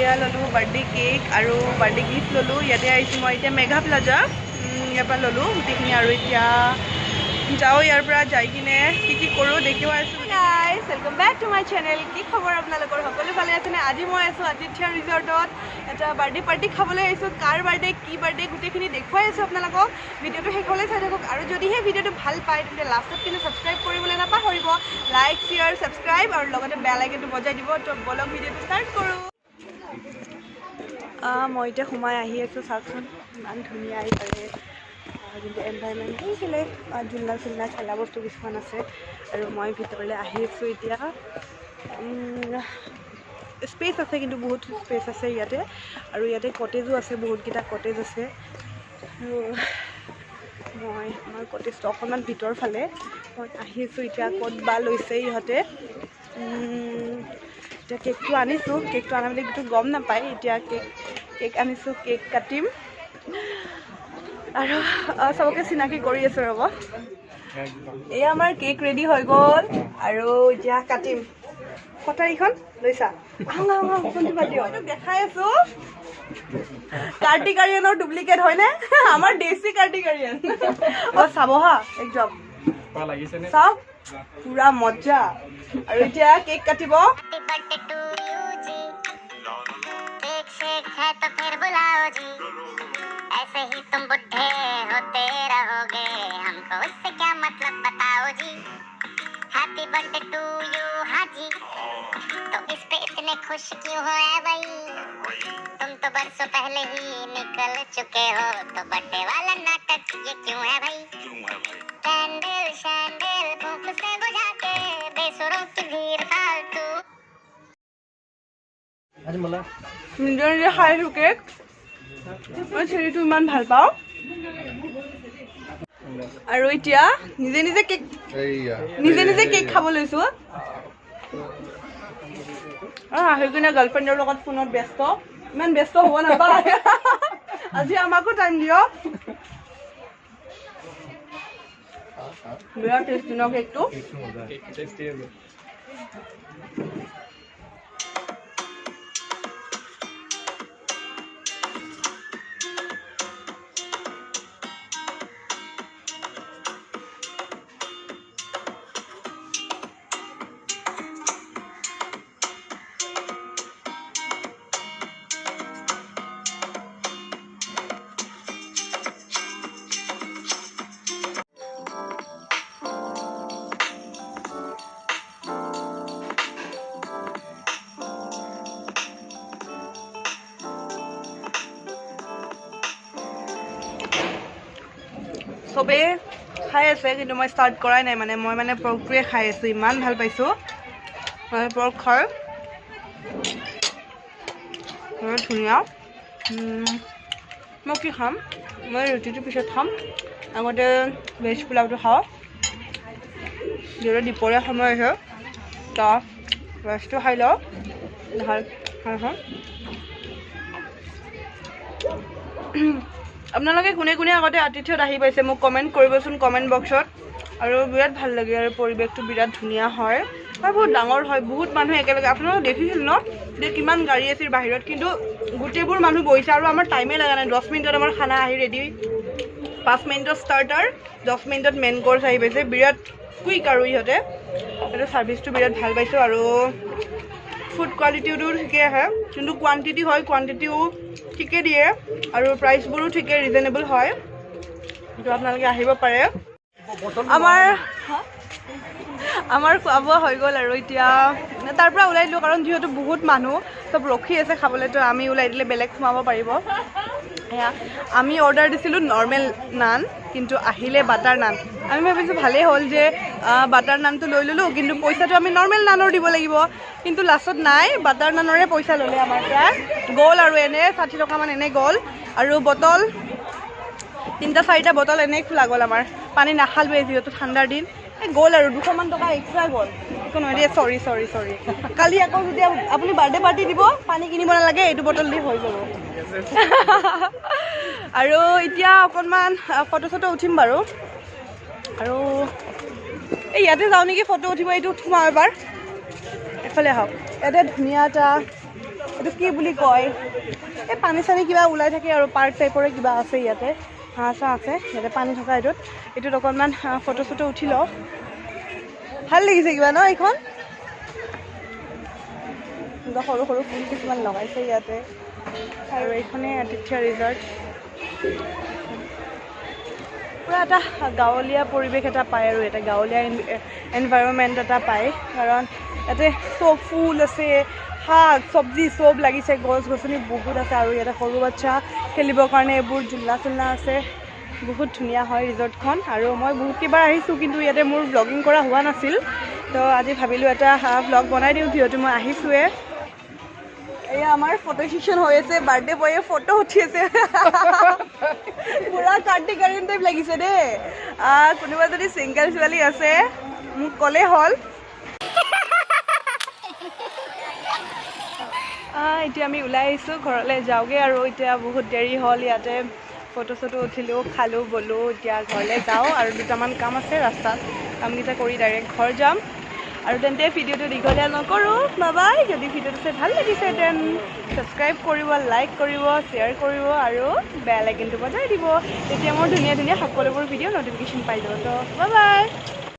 এয়া ল'লোঁ birthday cake আৰু বাৰ্থডে গিফ্ট ল'লোঁ। ইয়াতে আহিছোঁ মই এতিয়া মেঘা প্লাজা। ইয়াৰ পৰা ল'লোঁ গোটেইখিনি আৰু এতিয়া যাওঁ ইয়াৰ পৰা যাই কিনে কি কি কৰোঁ দেখিও আছোঁ। Guys welcome back to my channel কি খবৰ আপোনালোকৰ? সকলো ভালে আছেনে? আজি মই আছোঁ আতিথ্য ৰিজৰ্টত এটা বাৰ্থডে পাৰ্টি খাবলৈ আহিছোঁ। কাৰ বাৰ্থডে কি বাৰ্থডে গোটেইখিনি দেখুৱাই আছোঁ আপোনালোকক। ভিডিঅ'টো শেষলৈ চাই থাকক। আৰু যদিহে ভিডিঅ'টো ভাল পায় তেন্তে লাষ্টত কিন্তু ছাবস্ক্ৰাইব কৰিবলৈ নাপাহৰিব। লাইক শ্বেয়াৰ ছাবস্ক্ৰাইব আৰু লগতে বেল আইকনটো বজাই দিব। তো বলক ভিডিঅ'টো ষ্টাৰ্ট কৰোঁ। মই এতিয়া সোমাই আহি আছোঁ চাওকচোন ইমান ধুনীয়া পাৰে যোনটো এনভাইৰমেণ্ট সেইফালে আহ, ঝুলনা চুলনা খেলা বস্তু কিছুমান আছে। আৰু মই ভিতৰলৈ আহি আছোঁ এতিয়া। স্পেচ আছে কিন্তু বহুত স্পেচ আছে ইয়াতে। আৰু ইয়াতে কটেজো আছে বহুতকেইটা কটেজ আছে। মই আমাৰ কটেজটো অকণমান ভিতৰ ফালে। মই আহি আছোঁ এতিয়া ক'ত বা লৈছে ইহঁতে। এতিয়া কেকটো আনিছোঁ। কেকটো আনা বুলি কিন্তু গম নাপায়। এতিয়া কেক কেক আনিছোঁ, কেক কাটিম। আৰু চবকে চিনাকি কৰি আছোঁ ৰ'ব। এয়া আমাৰ কেক ৰেডি হৈ গ'ল। আৰু এতিয়া কাটিম। কটাৰীখন লৈছা। দেখাই আছোঁ। কাৰ্টিকাৰিয়ানৰ ডুপ্লিকেট হয়নে? আমাৰ দেশী কাৰ্টিকাৰিয়ান অঁ, চাব হা একদম চাওক পুৰা মজা আৰু এতিয়া কেক কাটিব happy birthday to you ji cake shake है तो फिर बुलाओ जी ऐसे ही तुम बुढ़े होते रहोगे हमको उससे क्या मतलब बताओ जी हैप्पी बर्थडे टू यू हाँ जी तो इस पे इतने खुश क्यों हो है भाई तुम तो बरसों पहले ही निकल चुके हो तो बर्थडे वाला नाटक ये क्यों है भाई कैंडल शैंडल भूख से बुझा के बेसुरों की भीड़ फालतू আজি मला নিজৰ নিজে খাই আছোঁ কেক মই চেৰিটো ইমান ভাল পাওঁ আৰু এতিয়া নিজে নিজে কেক নিজে নিজে কেক খাব লৈছোঁ আৰু আহি কিনে গাৰ্লফ্ৰেণ্ডৰ লগত ফোনত ব্যস্ত ইমান ব্যস্ত হ'ব নাপায় আজি আমাকো টাইম দিয়ক বিৰাট টেষ্টি ন কেকটো চবেই খাই আছে কিন্তু মই ষ্টাৰ্ট কৰাই নাই মানে। মই মানে পৰ্কটোৱে খাই আছোঁ ইমান ভাল পাইছোঁ। মানে পৰ্ক খাই বহুত ধুনীয়া। মই কি খাম? মই ৰুটিটো পিছত খাম। আগতে ভেজ পোলাওটো খাওঁ। যিহেতু দুপৰীয়া সময় হৈছে তো ভেজটো খাই লওঁ। ভাল ভাল খাম আপোনালোকে কোনে কোনে আগতে আতিথ্যত আহি পাইছে মোক কমেণ্ট কৰিবচোন কমেণ্ট বক্সত আৰু বিৰাট ভাল লাগে আৰু পৰিৱেশটো বিৰাট ধুনীয়া হয়। আৰু বহুত ডাঙৰ হয় বহুত মানুহ একেলগে। আপোনালোকে দেখিছিল ন? যে কিমান গাড়ী আছিল বাহিৰত কিন্তু গোটেইবোৰ মানুহ বহিছে আৰু আমাৰ টাইমেই লগা নাই। দহ মিনিটত আমাৰ খানা আহি ৰেডি পাঁচ মিনিটত ষ্টাৰ্টাৰ দহ মিনিটত মেইন কৰ্চ আহি পাইছে। বিৰাট কুইক আৰু ইহঁতে। সেইটো ছাৰ্ভিচটো বিৰাট ভাল পাইছোঁ আৰু ফুড কোৱালিটিটো ঠিকে আহে। যোনটো কোৱান্টিটি হয় কোৱান্টিটিও ঠিকে দিয়ে আৰু প্ৰাইচবোৰো ঠিকে ৰিজনেবল হয়। সেইটো আপোনালোকে আহিব পাৰে। আমাৰ আমাৰ খোৱা বোৱা হৈ গ'ল আৰু এতিয়া তাৰ পৰা ওলাই দিলোঁ কাৰণ যিহেতু বহুত মানুহ চব ৰখি আছে খাবলৈতো আমি ওলাই দিলে বেলেগ সোমাব পাৰিব। সেয়া আমি অৰ্ডাৰ দিছিলোঁ নৰ্মেল নান কিন্তু আহিলে বাটাৰ নান আমি ভাবিছোঁ ভালেই হ'ল যে বাটাৰ নানটো লৈ ল'লোঁ, কিন্তু পইচাটো আমি নৰ্মেল নানৰ দিব লাগিব। কিন্তু লাষ্টত নাই বাটাৰ নানৰে পইচা ল'লে আমাৰ পৰা গ'ল আৰু এনে, ষাঠি টকামান এনে গ'ল। আৰু বটল, তিনিটা, চাৰিটা বটল এনেই খোলা গ'ল আমাৰ। পানী নাখালোৱে যিহেতু ঠাণ্ডাৰ দিন। এই গ'ল আৰু, দুশমান টকা এক্সট্ৰা গ'ল। একো নহয় দেই চৰি চৰি চৰি কালি আকৌ যদি আপ- আপুনি বাৰ্থডে পাৰ্টি দিব পানী কিনিব নালাগে এইটো বটল দি হৈ যাব। আৰু এতিয়া অকণমান ফটো চটো উঠিম বাৰু। আৰু এই ইয়াতে যাওঁ নেকি ফটো উঠিব এইটো সোমাওঁ এবাৰ। এফালে আহক। ইয়াতে ধুনীয়া এটা এইটো কি বুলি কয় এই পানী চানী কিবা ওলাই থাকে আৰু পাৰ্ক টাইপৰে কিবা আছে ইয়াতে। হাঁহ চাহ আছে ইয়াতে পানী থকা এইটোত। এইটোত অকণমান ফটো চটো উঠি লওঁ। ভাল লাগিছে কিবা ন এইখন? সৰু সৰু ফুল কিছুমান লগাইছে ইয়াতে। আৰু এইখনেই আতিথ্য ৰিজৰ্ট। পূৰা এটা গাঁৱলীয়া পৰিৱেশ এটা পায় আৰু এটা গাঁৱলীয়া এনভাইৰনমেণ্ট এটা পায়। কাৰণ ইয়াতে চব ফুল আছে শাক চব্জি চব লাগিছে গছ গছনি বহুত আছে আৰু ইয়াতে সৰু বাচ্ছা খেলিবৰ কাৰণে এইবোৰ ঝুলনা চুলনা আছে। বহুত ধুনীয়া হয় ৰিজৰ্টখন। আৰু মই বহুত কেইবাৰ আহিছোঁ, কিন্তু ইয়াতে মোৰ ব্লগিং কৰা হোৱা নাছিল। তো আজি ভাবিলোঁ এটা ব্লগ বনাই দিওঁ, যিহেতু মই আহিছোঁৱে এয়া আমাৰ ফটো ছেশ্যন হৈ আছে বাৰ্থডে বয়ে ফটো উঠি আছে। পুৰা কাৰ্তিক আৰ্যন টাইপ লাগিছে দেই। কোনোবা যদি ছিংগল ছোৱালী আছে, মোক ক'লেই হ'ল। এতিয়া আমি ওলাই আহিছোঁ, ঘৰলৈ যাওঁগৈ আৰু এতিয়া বহুত দেৰি হ'ল ইয়াতে। ফটো চটো উঠিলোঁ খালোঁ বলোঁ এতিয়া ঘৰলৈ যাওঁ আৰু দুটামান কাম আছে ৰাস্তাত কামকেইটা কৰি ডাইৰেক্ট ঘৰ যাম। আৰু তেন্তে ভিডিঅ'টো দীঘলীয়া নকৰোঁ। বাবাই যদি ভিডিঅ'টো চাই ভাল লাগিছে দেন ছাবস্ক্ৰাইব কৰিব লাইক কৰিব শ্বেয়াৰ কৰিব আৰু বেল আইকনটো বজাই দিব। তেতিয়া মোৰ ধুনীয়া ধুনীয়া সকলোবোৰ ভিডিঅ' ন'টিফিকেশ্যন পাই যাব। তো বাই